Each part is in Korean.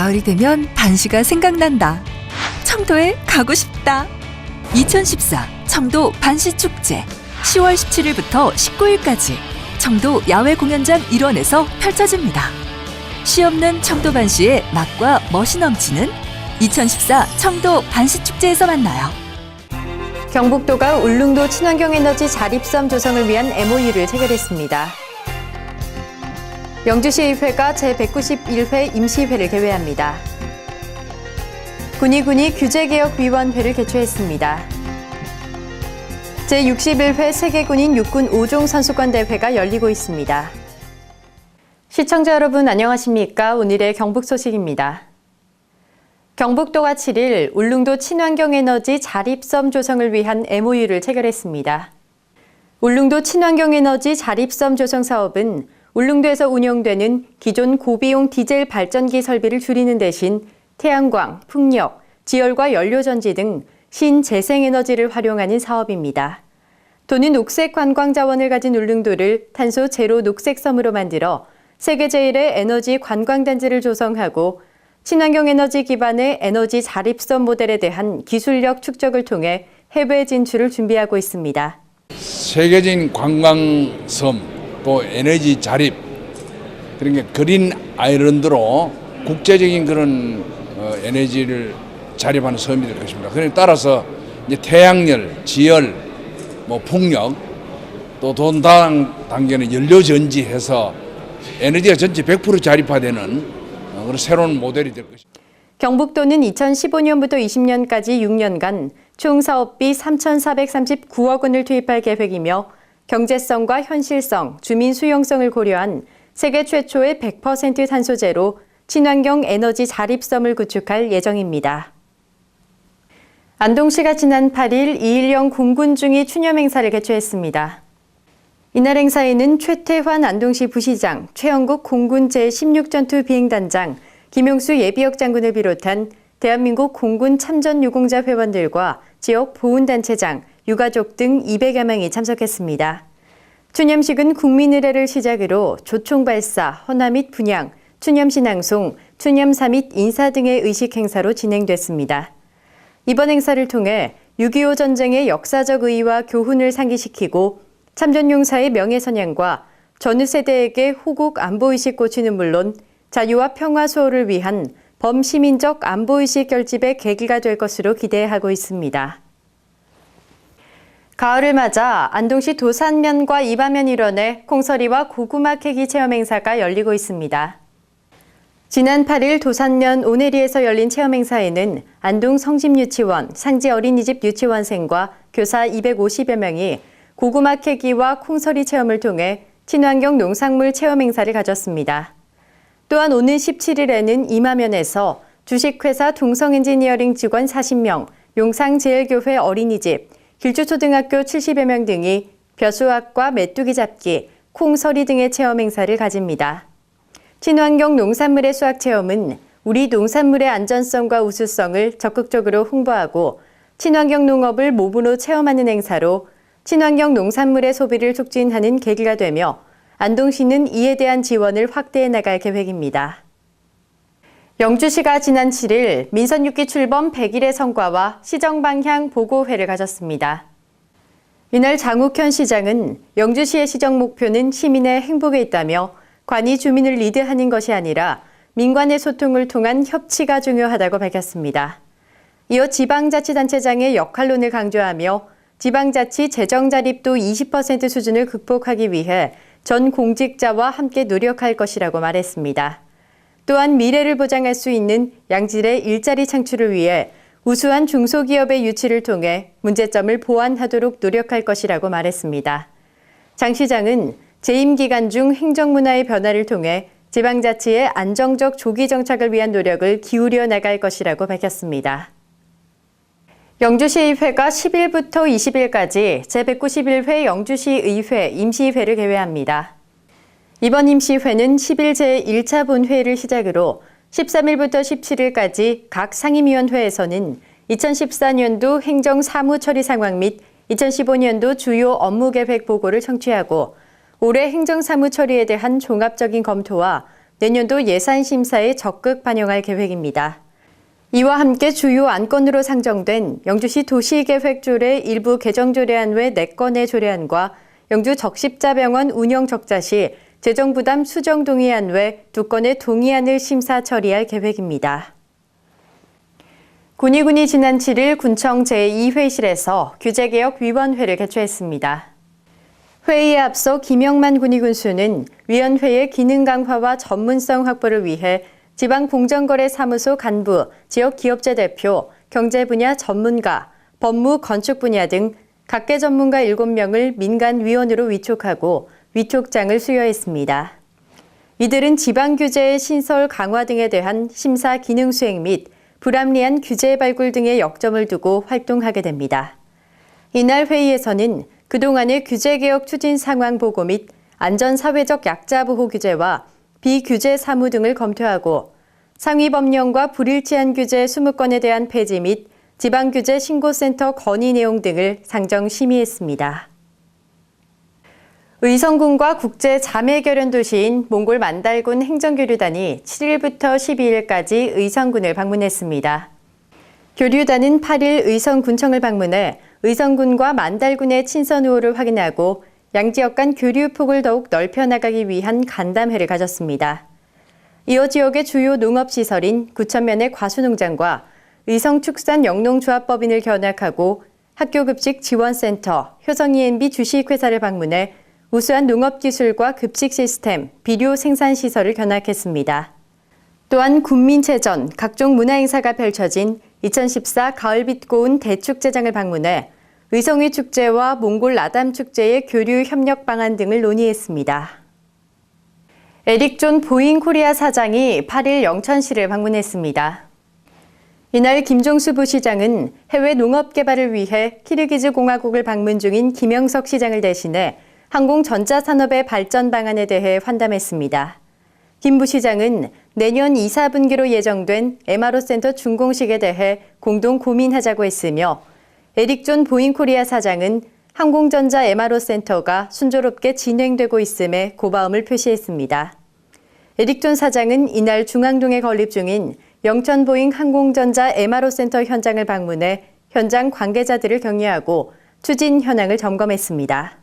가을이 되면 반시가 생각난다. 청도에 가고 싶다. 2014 청도 반시 축제 10월 17일부터 19일까지 청도 야외 공연장 일원에서 펼쳐집니다. 시 없는 청도 반시의 맛과 멋이 넘치는 2014 청도 반시 축제에서 만나요. 경북도가 울릉도 친환경 에너지 자립섬 조성을 위한 MOU를 체결했습니다. 영주시의회가 제191회 임시회를 개회합니다. 군의군이 규제개혁위원회를 개최했습니다. 제61회 세계군인 육군 5종 선수권 대회가 열리고 있습니다. 시청자 여러분 안녕하십니까? 오늘의 경북 소식입니다. 경북도가 7일 울릉도 친환경 에너지 자립섬 조성을 위한 MOU를 체결했습니다. 울릉도 친환경 에너지 자립섬 조성 사업은 울릉도에서 운영되는 기존 고비용 디젤 발전기 설비를 줄이는 대신 태양광, 풍력, 지열과 연료전지 등 신재생에너지를 활용하는 사업입니다. 도는 녹색 관광 자원을 가진 울릉도를 탄소 제로 녹색 섬으로 만들어 세계 제일의 에너지 관광단지를 조성하고 친환경 에너지 기반의 에너지 자립섬 모델에 대한 기술력 축적을 통해 해외 진출을 준비하고 있습니다. 세계적인 관광섬 또 에너지 자립 그러니까 그린 아일랜드로 국제적인 그런 어, 에너지를 자립하는 섬이 될 것입니다. 그에 따라서 이제 태양열, 지열, 뭐 풍력 또 돈 단계는 연료 전지해서 에너지가 전체 100% 자립화되는 어, 그런 새로운 모델이 될 것입니다. 경북도는 2015년부터 20년까지 6년간 총 사업비 3,439억 원을 투입할 계획이며 경제성과 현실성, 주민 수용성을 고려한 세계 최초의 100% 탄소 제로 친환경 에너지 자립섬을 구축할 예정입니다. 안동시가 지난 8일 2일령 공군 중위 추념 행사를 개최했습니다. 이날 행사에는 최태환 안동시 부시장, 최영국 공군 제16전투 비행단장, 김용수 예비역 장군을 비롯한 대한민국 공군 참전 유공자 회원들과 지역 보훈단체장, 유가족 등 200여 명이 참석했습니다. 추념식은 국민의례를 시작으로 조총 발사, 헌화 및 분양, 추념시 낭송, 추념사 및 인사 등의 의식 행사로 진행됐습니다. 이번 행사를 통해 6.25 전쟁의 역사적 의의와 교훈을 상기시키고 참전용사의 명예선양과 전후 세대에게 호국 안보의식 고치는 물론 자유와 평화 수호를 위한 범시민적 안보의식 결집의 계기가 될 것으로 기대하고 있습니다. 가을을 맞아 안동시 도산면과 이바면 일원의 콩서리와 고구마 캐기 체험 행사가 열리고 있습니다. 지난 8일 도산면 오네리에서 열린 체험 행사에는 안동 성심유치원, 상지 어린이집 유치원생과 교사 250여 명이 고구마 캐기와 콩서리 체험을 통해 친환경 농산물 체험 행사를 가졌습니다. 또한 오늘 17일에는 이마면에서 주식회사 동성엔지니어링 직원 40명, 용상제일교회 어린이집, 길주초등학교 70여 명 등이 벼수학과 메뚜기 잡기, 콩서리 등의 체험 행사를 가집니다. 친환경 농산물의 수확 체험은 우리 농산물의 안전성과 우수성을 적극적으로 홍보하고 친환경 농업을 몸으로 체험하는 행사로 친환경 농산물의 소비를 촉진하는 계기가 되며 안동시는 이에 대한 지원을 확대해 나갈 계획입니다. 영주시가 지난 7일 민선 6기 출범 100일의 성과와 시정 방향 보고회를 가졌습니다. 이날 장욱현 시장은 영주시의 시정 목표는 시민의 행복에 있다며 관이 주민을 리드하는 것이 아니라 민관의 소통을 통한 협치가 중요하다고 밝혔습니다. 이어 지방자치단체장의 역할론을 강조하며 지방자치 재정 자립도 20% 수준을 극복하기 위해 전 공직자와 함께 노력할 것이라고 말했습니다. 또한 미래를 보장할 수 있는 양질의 일자리 창출을 위해 우수한 중소기업의 유치를 통해 문제점을 보완하도록 노력할 것이라고 말했습니다. 장 시장은 재임 기간 중 행정문화의 변화를 통해 지방자치의 안정적 조기 정착을 위한 노력을 기울여 나갈 것이라고 밝혔습니다. 영주시의회가 10일부터 20일까지 제191회 영주시의회 임시회를 개회합니다. 이번 임시회는 10일 제1차 본회의를 시작으로 13일부터 17일까지 각 상임위원회에서는 2014년도 행정 사무 처리 상황 및 2015년도 주요 업무 계획 보고를 청취하고 올해 행정 사무 처리에 대한 종합적인 검토와 내년도 예산 심사에 적극 반영할 계획입니다. 이와 함께 주요 안건으로 상정된 영주시 도시계획조례 일부 개정조례안 외 4건의 조례안과 영주 적십자병원 운영 적자 시 재정부담 수정 동의안 외 2건의 동의안을 심사 처리할 계획입니다. 군의군이 지난 7일 군청 제2회실에서 규제개혁위원회를 개최했습니다. 회의에 앞서 김영만 군의군수는 위원회의 기능 강화와 전문성 확보를 위해 지방공정거래사무소 간부, 지역기업체 대표, 경제분야 전문가, 법무 건축 분야 등 각계 전문가 7명을 민간위원으로 위촉하고 위촉장을 수여했습니다. 이들은 지방 규제의 신설 강화 등에 대한 심사 기능 수행 및 불합리한 규제 발굴 등의 역점을 두고 활동하게 됩니다. 이날 회의에서는 그동안의 규제 개혁 추진 상황 보고 및 안전 사회적 약자 보호 규제와 비규제 사무 등을 검토하고 상위 법령과 불일치한 규제 20건에 대한 폐지 및 지방 규제 신고센터 건의 내용 등을 상정 심의했습니다. 의성군과 국제 자매 결연 도시인 몽골 만달군 행정교류단이 7일부터 12일까지 의성군을 방문했습니다. 교류단은 8일 의성군청을 방문해 의성군과 만달군의 친선 우호를 확인하고 양지역 간 교류 폭을 더욱 넓혀 나가기 위한 간담회를 가졌습니다. 이어 지역의 주요 농업 시설인 구천면의 과수농장과 의성축산 영농조합법인을 견학하고 학교급식 지원센터, 효성 ENB 주식회사를 방문해 우수한 농업기술과 급식 시스템, 비료 생산 시설을 견학했습니다. 또한 군민체전, 각종 문화행사가 펼쳐진 2014 가을빛 고운 대축제장을 방문해 의성의 축제와 몽골 라담 축제의 교류 협력 방안 등을 논의했습니다. 에릭 존 보잉 코리아 사장이 8일 영천시를 방문했습니다. 이날 김종수 부시장은 해외 농업 개발을 위해 키르기즈 공화국을 방문 중인 김영석 시장을 대신해 항공전자산업의 발전 방안에 대해 환담했습니다. 김 부 시장은 내년 2, 4분기로 예정된 MRO 센터 준공식에 대해 공동 고민하자고 했으며 에릭 존 보잉 코리아 사장은 항공전자 MRO 센터가 순조롭게 진행되고 있음에 고마움을 표시했습니다. 에릭 존 사장은 이날 중앙동에 건립 중인 영천 보잉 항공전자 MRO 센터 현장을 방문해 현장 관계자들을 격려하고 추진 현황을 점검했습니다.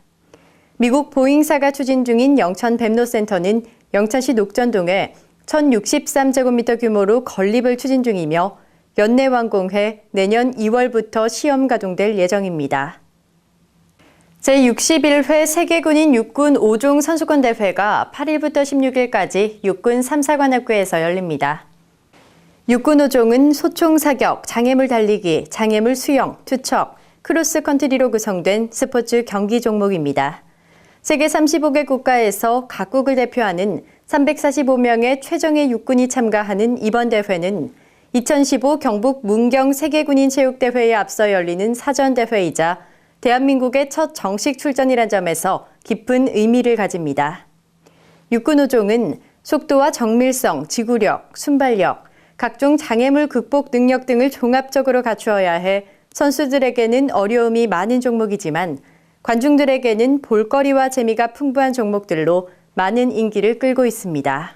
미국 보잉사가 추진 중인 영천 뱀노센터는 영천시 녹전동에 1063제곱미터 규모로 건립을 추진 중이며 연내 완공해 내년 2월부터 시험 가동될 예정입니다. 제61회 세계군인 육군 5종 선수권 대회가 8일부터 16일까지 육군 3사관학교에서 열립니다. 육군 5종은 소총 사격, 장애물 달리기, 장애물 수영, 투척, 크로스 컨트리로 구성된 스포츠 경기 종목입니다. 세계 35개 국가에서 각국을 대표하는 345명의 최정예 육군이 참가하는 이번 대회는 2015 경북 문경 세계군인 체육대회에 앞서 열리는 사전대회이자 대한민국의 첫 정식 출전이란 점에서 깊은 의미를 가집니다. 육군 5종은 속도와 정밀성, 지구력, 순발력, 각종 장애물 극복 능력 등을 종합적으로 갖추어야 해 선수들에게는 어려움이 많은 종목이지만 관중들에게는 볼거리와 재미가 풍부한 종목들로 많은 인기를 끌고 있습니다.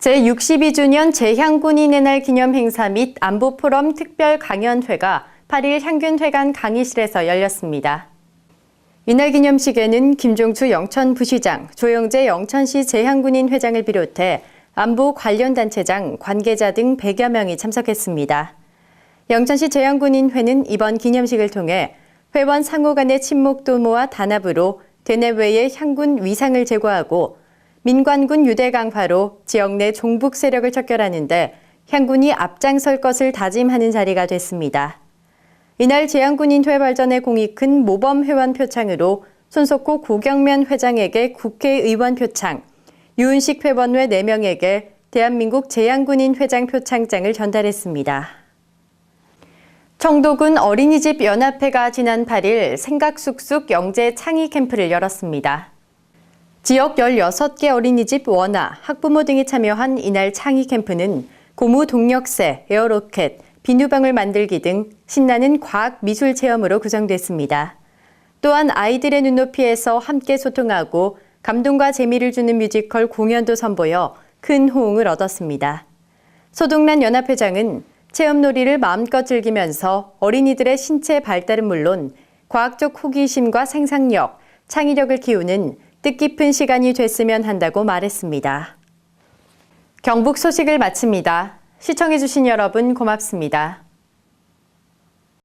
제62주년 재향군인의 날 기념 행사 및 안보 포럼 특별 강연회가 8일 향균회관 강의실에서 열렸습니다. 이날 기념식에는 김종추 영천 부시장, 조영재 영천시 재향군인 회장을 비롯해 안보 관련 단체장, 관계자 등 100여 명이 참석했습니다. 영천시 재향군인회는 이번 기념식을 통해 회원 상호 간의 친목 도모와 단합으로 대내외의 향군 위상을 제고하고 민관군 유대 강화로 지역 내 종북 세력을 척결하는데 향군이 앞장설 것을 다짐하는 자리가 됐습니다. 이날 재향군인 회 발전에 공이 큰 모범 회원 표창으로 손석호 고경면 회장에게 국회의원 표창, 유은식 회원 외 4명에게 대한민국 재향군인 회장 표창장을 전달했습니다. 청도군 어린이집 연합회가 지난 8일 생각숙숙 영재 창의 캠프를 열었습니다. 지역 16개 어린이집 원화, 학부모 등이 참여한 이날 창의 캠프는 고무 동력새, 에어로켓, 비누방울 만들기 등 신나는 과학 미술 체험으로 구성됐습니다. 또한 아이들의 눈높이에서 함께 소통하고 감동과 재미를 주는 뮤지컬 공연도 선보여 큰 호응을 얻었습니다. 소동란 연합회장은 체험놀이를 마음껏 즐기면서 어린이들의 신체 발달은 물론 과학적 호기심과 생산력, 창의력을 키우는 뜻깊은 시간이 됐으면 한다고 말했습니다. 경북 소식을 마칩니다. 시청해주신 여러분 고맙습니다.